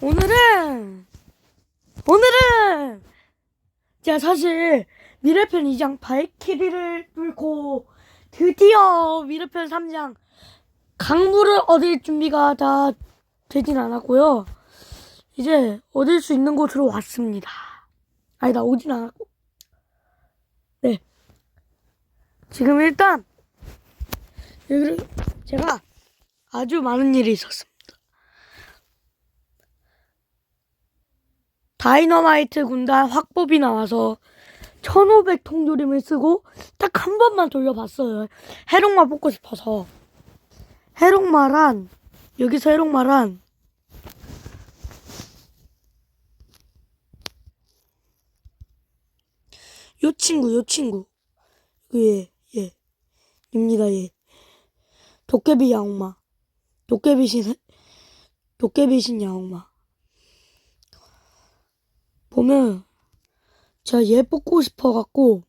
오늘은 오늘은 제가 사실 미래편 2장 발키리를 뚫고 드디어 미래편 3장 강물을 얻을 준비가 다 되진 않았고요. 이제 얻을 수 있는 곳으로 왔습니다. 아니다 오진 않았고 네 지금 일단 제가 아주 많은 일이 있었습니다. 다이너마이트 군단 확법이 나와서 1500 통조림을 쓰고 딱 한 번만 돌려봤어요. 해롱마 뽑고 싶어서. 해롱마란, 여기서 해롱마란, 요 친구, 요 친구. 예, 예. 입니다, 예. 도깨비 야옹마. 도깨비신, 도깨비신 야옹마. 보면 제가 얘 뽑고 싶어갖고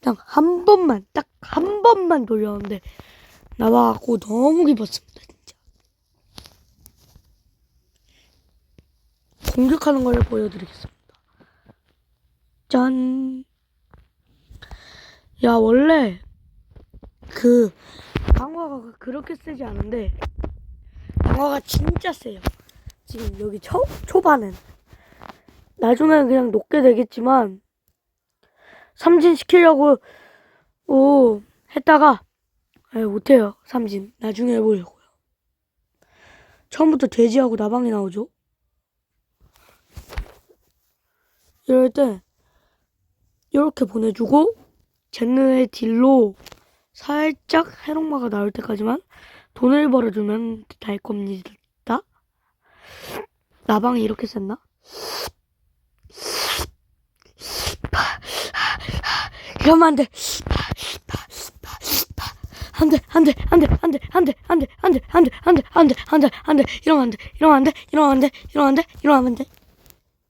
그냥 한 번만 딱 한 번만 돌렸는데 나와갖고 너무 기뻤습니다 진짜. 공격하는 걸 보여드리겠습니다. 짠. 야 원래 그 강화가 그렇게 세지 않은데 강화가 진짜 세요. 지금 여기 초, 초반은 나중에는 그냥 녹게 되겠지만 삼진 시키려고 오 했다가 에, 못해요 삼진. 나중에 해보려고요. 처음부터 돼지하고 나방이 나오죠? 이럴 때 이렇게 보내주고 젠느의 딜로 살짝 해롱마가 나올 때까지만 돈을 벌어주면 될 겁니다. 나방이 이렇게 셌나? 이러면 안 돼. 안 돼, 안 돼, 안 돼, 안 돼, 안 돼, 안 돼, 안 돼, 안 돼, 안 돼, 안 돼, 안 돼, 안 돼, 이러면 안 돼, 이러면 안 돼, 이러면 안 돼, 이러면 안 돼, 이러면 안 돼,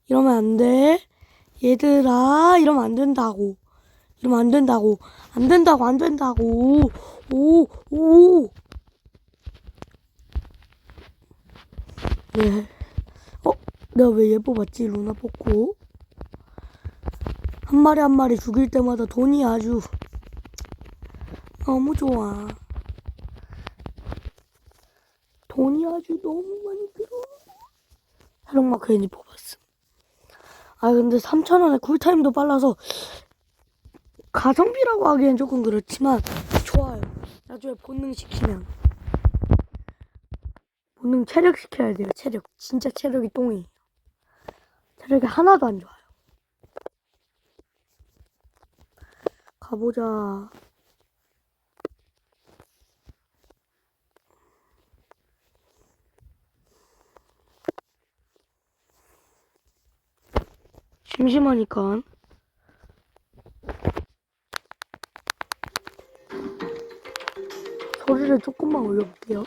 이러면 안 돼. 얘들아, 이러면 안 된다고. 이러면 안 된다고. 안 된다고, 안 된다고. 오, 오. 네. 어, 내가 왜 얘 뽑았지? 루나 뽑고. 한 마리 한 마리 죽일 때마다 돈이 아주 너무 좋아. 돈이 아주 너무 많이 들어. 해롱마 괜히 뽑았음. 아 근데 3,000원에 쿨타임도 빨라서 가성비라고 하기엔 조금 그렇지만 좋아요. 나중에 본능 시키면 본능 체력 시켜야 돼요. 체력 진짜 체력이 똥이에요. 체력이 하나도 안 좋아요. 가보자. 심심하니까. 소리를 조금만 올려볼게요.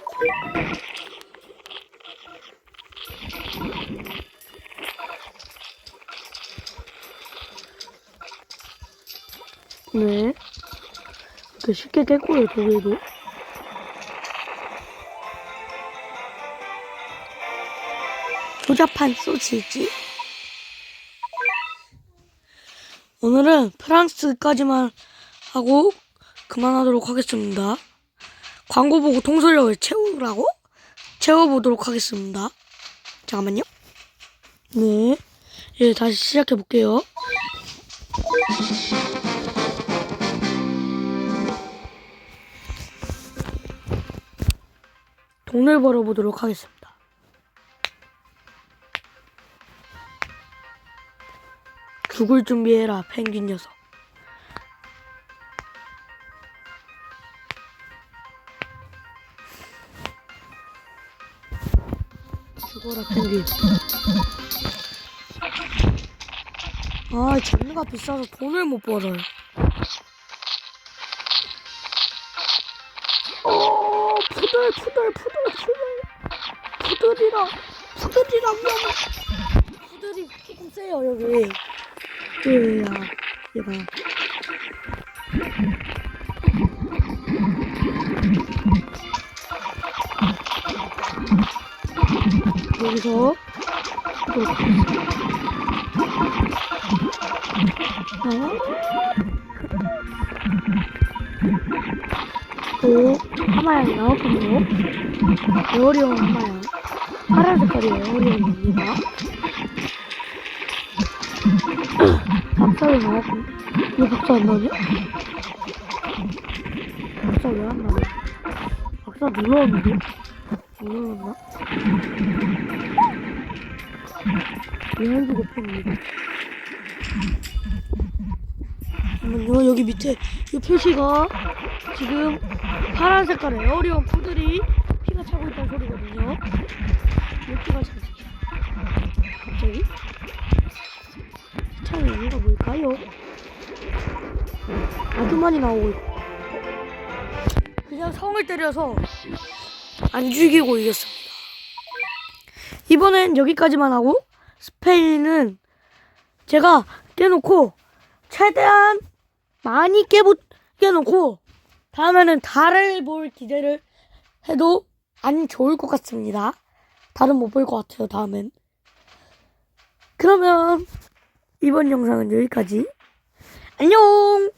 네. 이렇게 쉽게 됐고요, 독일도. 조잡한 소시지. 오늘은 프랑스까지만 하고 그만하도록 하겠습니다. 광고 보고 통솔력을 채우라고? 채워보도록 하겠습니다. 잠깐만요. 네. 예, 다시 시작해 볼게요. 돈을 벌어보도록 하겠습니다. 죽을 준비해라, 펭귄 녀석. 죽어라, 펭귄. 아, 장르가 비싸서 돈을 못 벌어요. 푸들, 푸들, 푸들, 푸들. 푸들이라, 푸들이라 위험해. 푸들이 조금 세요, 여기. 얘야, 얘가. 여기서 또 하마양이 나왔군요. 에어리온 하마양. 파란 색깔이 에어리온입니다. 박사를 나왔고 왜 박사 안 나오냐? 박사 왜 안 나오냐? 박사 눌러왔는데? 안 눌렀나? 리얼드 대표입니다. 잠깐만요, 여기 밑에 이 표시가 지금 파란 색깔의 에어리온 푸들이 피가 차고 있다는 소리거든요. 왜 피가 차지? 갑자기? 차는 이유가 뭘까요? 아주 많이 나오고 있고 그냥 성을 때려서 안 죽이고 이겼습니다. 이번엔 여기까지만 하고 스페인은 제가 깨놓고 최대한 많이 깨부, 깨놓고 다음에는 달을 볼 기대를 해도 안 좋을 것 같습니다. 달은 못 볼 것 같아요, 다음엔. 그러면 이번 영상은 여기까지. 안녕!